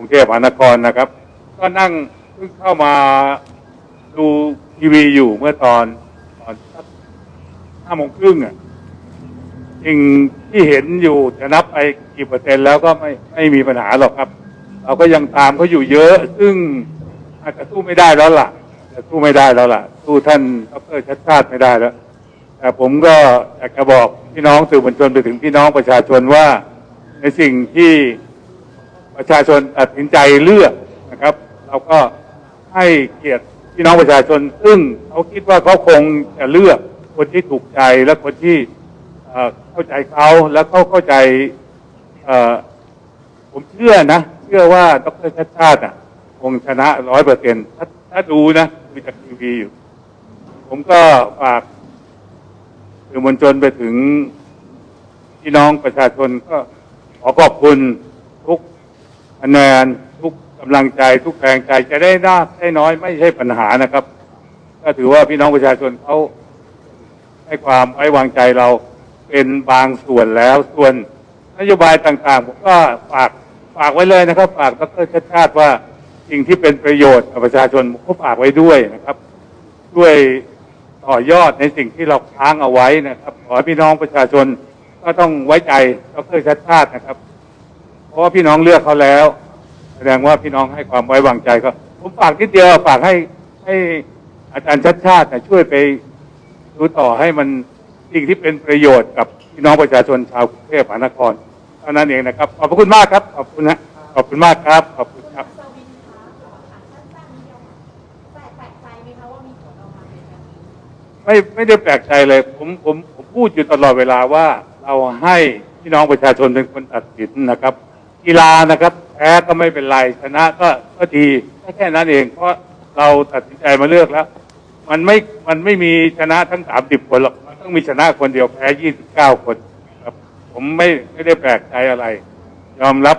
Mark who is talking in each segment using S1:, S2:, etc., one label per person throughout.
S1: รุงเทพมหานครนะครับ ก็นั่งเพิ่งเข้ามาดูทีวีอยู่เมื่อตอนตอนห้าโมงครึ่งอะสิ่งที่เห็นอยู่จะนับไปกี่เปอร์เซ็นต์แล้วก็ไม่ไม่มีปัญหาหรอกครับ เราก็ยังตามเขาอยู่เยอะ ซึ่งอาจจะสู้ไม่ได้แล้วล่ะจะสู้ไม่ได้แล้วล่ะ สู้ท่านดรชัดชาติไม่ได้แล้วแต่ผมก็อยากจะบอกพี่น้องสื่อมวลชนไปถึงพี่น้องประชาชนว่าในสิ่งที่ ประชาชนตัดสินใจเลือกนะครับ เราก็ให้เกียรติพี่น้องประชาชน ซึ่งเขาคิดว่าเขาคงจะเลือกคนที่ถูกใจและคนที่เข้าใจเขาแล้วเขาเข้าใจผมเชื่อนะ เชื่อว่าดรชัดชาติอะคงชนะร้อยเปอร์เซ็นต์ถ้าดูนะดูจากทีวีอยู่ ผมก็ฝากสื่อมวลชนไปถึงพี่น้องประชาชนก็ขอขอบคุณ คะแนนทุกกำลังใจทุกแรงใจจะได้มาได้น้อยไม่ใช่ปัญหานะครับ ก็ถือว่าพี่น้องประชาชนเขาให้ความไว้วางใจเราเป็นบางส่วนแล้วส่วนนโยบายต่างๆผมก็ฝากฝากไว้เลยนะครับ ฝากดรชาติชาติว่าสิ่งที่เป็นประโยชน์กับประชาชนผมก็ฝากไว้ด้วยนะครับ ด้วยต่อยอดในสิ่งที่เราค้างเอาไว้นะครับ ขอพี่น้องประชาชนก็ต้องไว้ใจดรชัดชาตินะครับ เพราะว่าพี่น้องเลือกเขาแล้ว แสดงว่าพี่น้องให้ความไว้วางใจก็ผมฝากนิดเดียวฝากให้ให้อาจารย์ชัดชาติน่ะช่วยไปดูต่อให้มันสิ่งที่เป็นประโยชน์กับพี่น้องประชาชนชาวกรุงเทพมหานครเท่านั้นเองนะครับ ขอบพระคุณมากครับ ขอบคุณนะขอบคุณมากครับขอบคุณครับ
S2: สวินคะขอถามสั้นๆนิดเดียวแปลกแปลกใจไหมคะว่ามีผลออกมาเป็นแบบนี้
S1: ไม่ไม่ได้แปลกใจเลย ผมผมผมพูดอยู่ตลอดเวลาว่าเราให้พี่น้องประชาชนเป็นคนตัดสินนะครับ กีฬานะครับแพ้ก็ไม่เป็นไรชนะก็ก็ดีแค่แค่นั้นเอง เพราะเราตัดสินใจมาเลือกแล้ว มันไม่มันไม่มีชนะทั้งสามสิบคนหรอกมันต้องมีชนะคนเดียวแพ้ยี่สิบเก้าคนครับ ผมไม่ไม่ได้แปลกใจอะไร ยอมรับ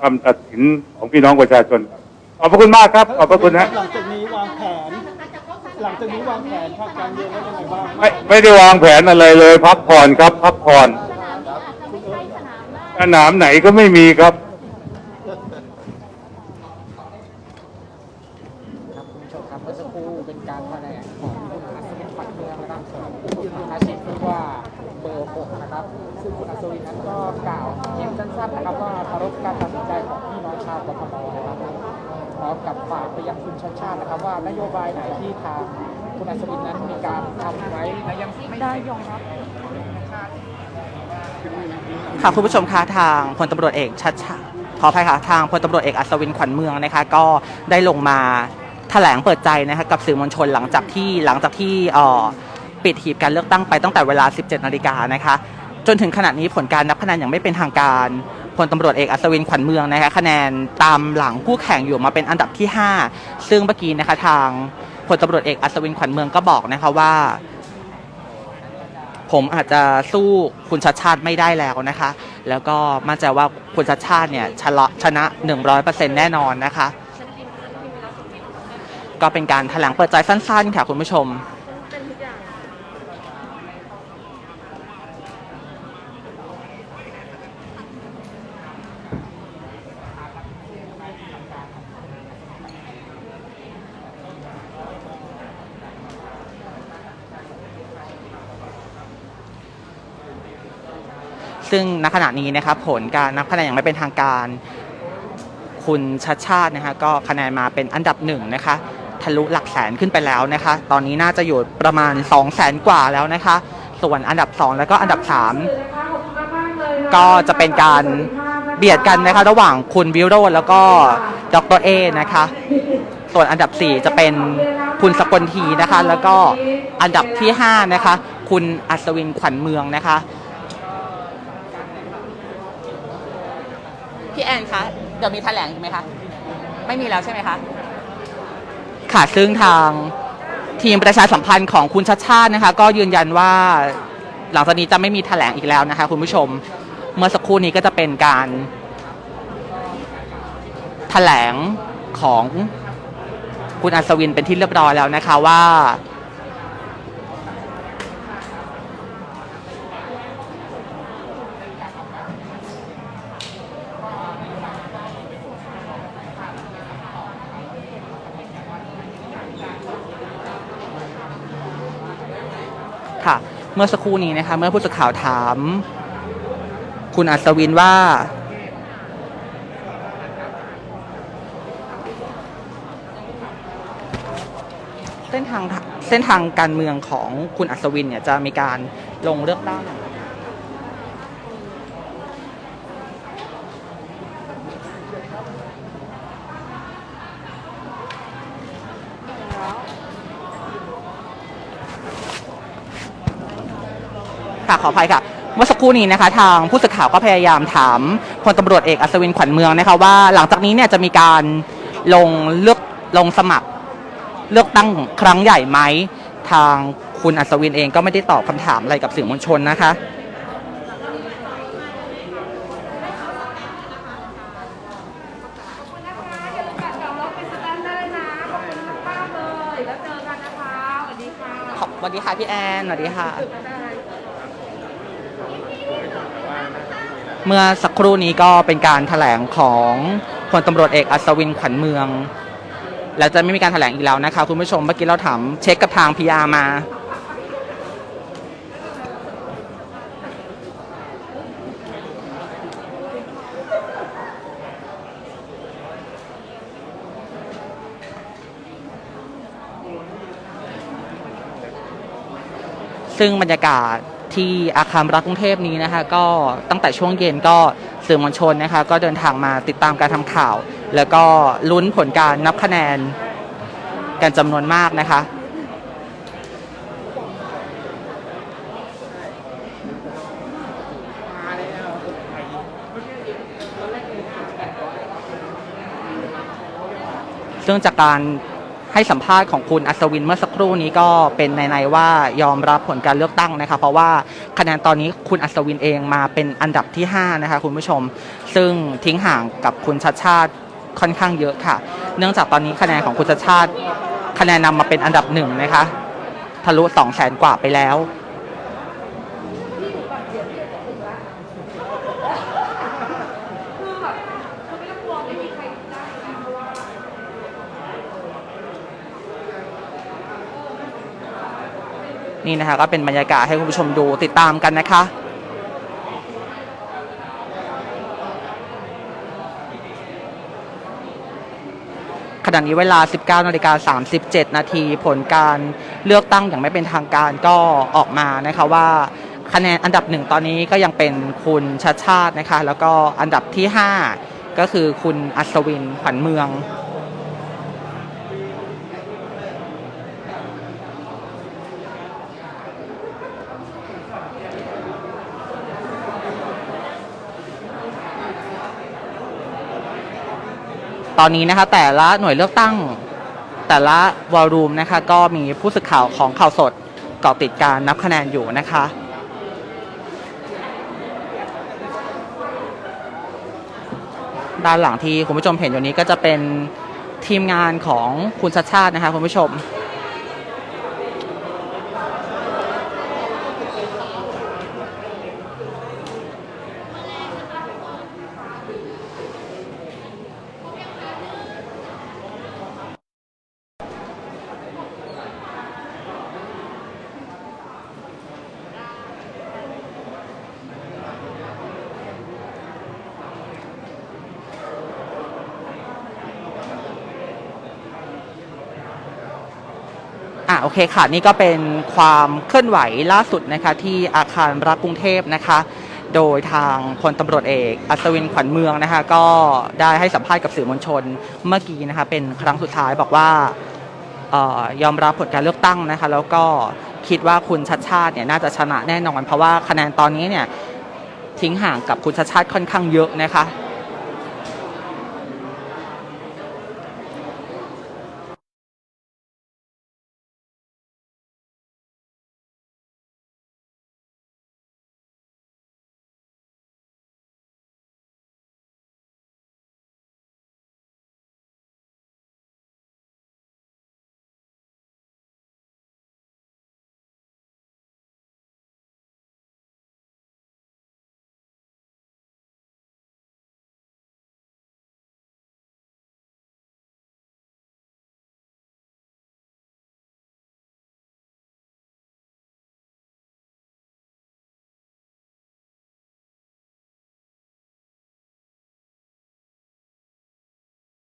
S1: คำตัดสินของพี่น้องประชาชนครับขอบพระคุณมากครับ ขอบพระคุณนะ
S3: หลังจากนี้วางแผน หลังจากนี้วางแผนภาคการเมืองไว้ยังไงบ้าง
S1: ไม่ไม่ได้วางแผนอะไรเลย พักผ่อนครับ พักผ่อน
S2: สนามไห
S1: นก็ไม่มีครับ
S4: ครับคุณผู้ชมครับเมื่อสักครู่เป็นการแถลงของคุณอัศวินขวัญเมืองนะครับคุณอาชีพที่ว่าเบอร์หกนะครับ ซึ่งคุณอัศวินนั้นก็กล่าวเพียงสั้นๆนะครับว่าเคารพการตัดสินใจของพี่น้องชาวกทมนะครับพร้อมกับฝากไปยังคุณชาติชาตินะครับว่านโยบายไหนที่ทาง คุณอัศวินนั้นมีการทำไว้และยังไม่ได้ยอมรับ
S5: ค่ะคุณผู้ชมคะทางพลตำรวจเอกชัดชาขออภัยค่ะทางพลตำรวจเอกอัศวินขวัญเมืองนะคะ ก็ได้ลงมาแถลงเปิดใจนะคะกับสื่อมวลชนหลังจากที่หลังจากที่ปิดหีบการเลือกตั้งไปตั้งแต่เวลา 17 นาฬิกานะคะ จนถึงขณะนี้ผลการนับคะแนนอย่างไม่เป็นทางการพลตำรวจเอกอัศวินขวัญเมืองนะคะคะแนนตามหลังคู่แข่งอยู่มาเป็นอันดับที่ 5 ซึ่งเมื่อกี้นะคะทาง พลตำรวจเอกอัศวินขวัญเมืองก็บอกนะคะว่า ผมอาจจะสู้คุณชัดชาติไม่ได้แล้วนะคะ แล้วก็มั่นใจว่าคุณชัดชาติเนี่ยชนะชนะ 100%แน่นอนนะคะ ก็เป็นการแถลงเปิดใจสั้นๆ ค่ะคุณผู้ชม ซึ่งณขณะนี้นะครับผลการนับคะแนนอย่างไม่เป็นทางการ คุณชัดชาตินะคะก็คะแนนมาเป็นอันดับหนึ่งนะคะทะลุหลักแสนขึ้นไปแล้วนะคะ ตอนนี้น่าจะอยู่ประมาณ 2 0 0แสนกว่าแล้วนะคะ ส่วนอันดับ 2 แล้วก็อันดับ 3 ก็จะเป็นการเบียดกันนะคะ ระหว่างคุณวิโรจน์แล้วก็ดรเอนะคะ ส่วนอันดับ 4 จะเป็นคุณสกลทีนะคะ แล้วก็อันดับที่ 5 นะคะ คุณอัศวินขวัญเมืองนะคะ พี่แอนคะ เดี๋ยวมีแถลงอีกไหมคะ ไม่มีแล้วใช่ไหมคะ ค่ะซึ่งทางทีมประชาสัมพันธ์ของคุณชัดชาตินะคะ ก็ยืนยันว่า หลังจากนี้จะไม่มีแถลงอีกแล้วนะคะ คุณผู้ชม เมื่อสักครู่นี้ก็จะเป็นการแถลงของคุณอัศวินเป็นที่เรียบร้อยแล้วนะคะว่า ค่ะ เมื่อสักครู่นี้นะคะ เมื่อผู้สื่อข่าวถาม คุณอัศวินว่า เส้นทางเส้นทางการเมืองของคุณอัศวินเนี่ยจะมีการลงเลือกตั้ง ค่ะ ขออภัยค่ะ เมื่อสักครู่นี้นะคะ ทางผู้สื่อข่าวก็พยายามถามพลตำรวจเอกอัศวินขวัญเมืองนะคะว่าหลังจากนี้เนี่ยจะมีการลงเลือกลงสมัครเลือกตั้งครั้งใหญ่ไหมทางคุณอัศวินเองก็ไม่ได้ตอบคำถามอะไรกับสื่อมวลชนนะคะขอบสวัสดีค่ะพี่แอนสวัสดีค่ะ เมื่อสักครู่นี้ก็เป็นการถแถลงของพลตำรวจเอกอัศวินขวัญเมือง แล้วจะไม่มีการถแถลงอีกแล้วนะคะ คุณผู้ชมเมื่อกี้เราถามเช็คกับทางพีอามา ซึ่งบรรยากาศ ที่อาคารรักกรุงเทพนี้นะคะก็ตั้งแต่ช่วงเย็นก็สื่อมวลชนนะคะก็เดินทางมาติดตามการทำข่าว แล้วก็ลุ้นผลการนับคะแนนกันจำนวนมากนะคะซึ่งจากการ ให้สัมภาษณ์ของคุณอัศวินเมื่อสักครู่นี้ก็เป็นในๆว่ายอมรับผลการเลือกตั้งนะคะเพราะว่าคะแนนตอนนี้คุณอัศวินเองมาเป็นอันดับที่ 5 นะคะคุณผู้ชม ซึ่งทิ้งห่างกับคุณชัดชาติค่อนข้างเยอะค่ะ เนื่องจากตอนนี้คะแนนของคุณชัดชาติคะแนนนำมาเป็นอันดับหนึ่งนะคะทะลุ2 0 0แสนกว่าไปแล้ว นี่นะคะก็เป็นบรรยากาศให้คุณผู้ชมดูติดตามกันนะคะขณะนี้เวลา 19นาฬิกา37 นาทีผลการเลือกตั้งอย่างไม่เป็นทางการก็ออกมานะคะว่าคะแนนอันดับหนึ่งตอนนี้ก็ยังเป็นคุณชัดชาตินะคะ แล้วก็อันดับที่ 5 ก็คือคุณอัศวินขวัญเมือง ตอนนี้นะคะแต่ละหน่วยเลือกตั้งแต่ละวอลลุ่มนะคะก็มีผู้สื่อข่าวของข่าวสดเกาะติดการนับคะแนนอยู่นะคะด้านหลังที่คุณผู้ชมเห็นอยู่นี้ก็จะเป็นทีมงานของคุณชัดชาตินะคะคุณผู้ชม อะโอเคค่ะ นี่ก็เป็นความเคลื่อนไหวล่าสุดนะคะที่อาคารรักกรุงเทพนะคะ โดยทางพลตำรวจเอกอัศวินขวัญเมืองนะคะ ก็ได้ให้สัมภาษณ์กับสื่อมวลชนเมื่อกี้นะคะ เป็นครั้งสุดท้ายบอกว่าเออยอมรับผลการเลือกตั้งนะคะ แล้วก็คิดว่าคุณชัดชาติเนี่ยน่าจะชนะแน่นอน เพราะว่าคะแนนตอนนี้เนี่ยทิ้งห่างกับคุณชัดชาติค่อนข้างเยอะนะคะ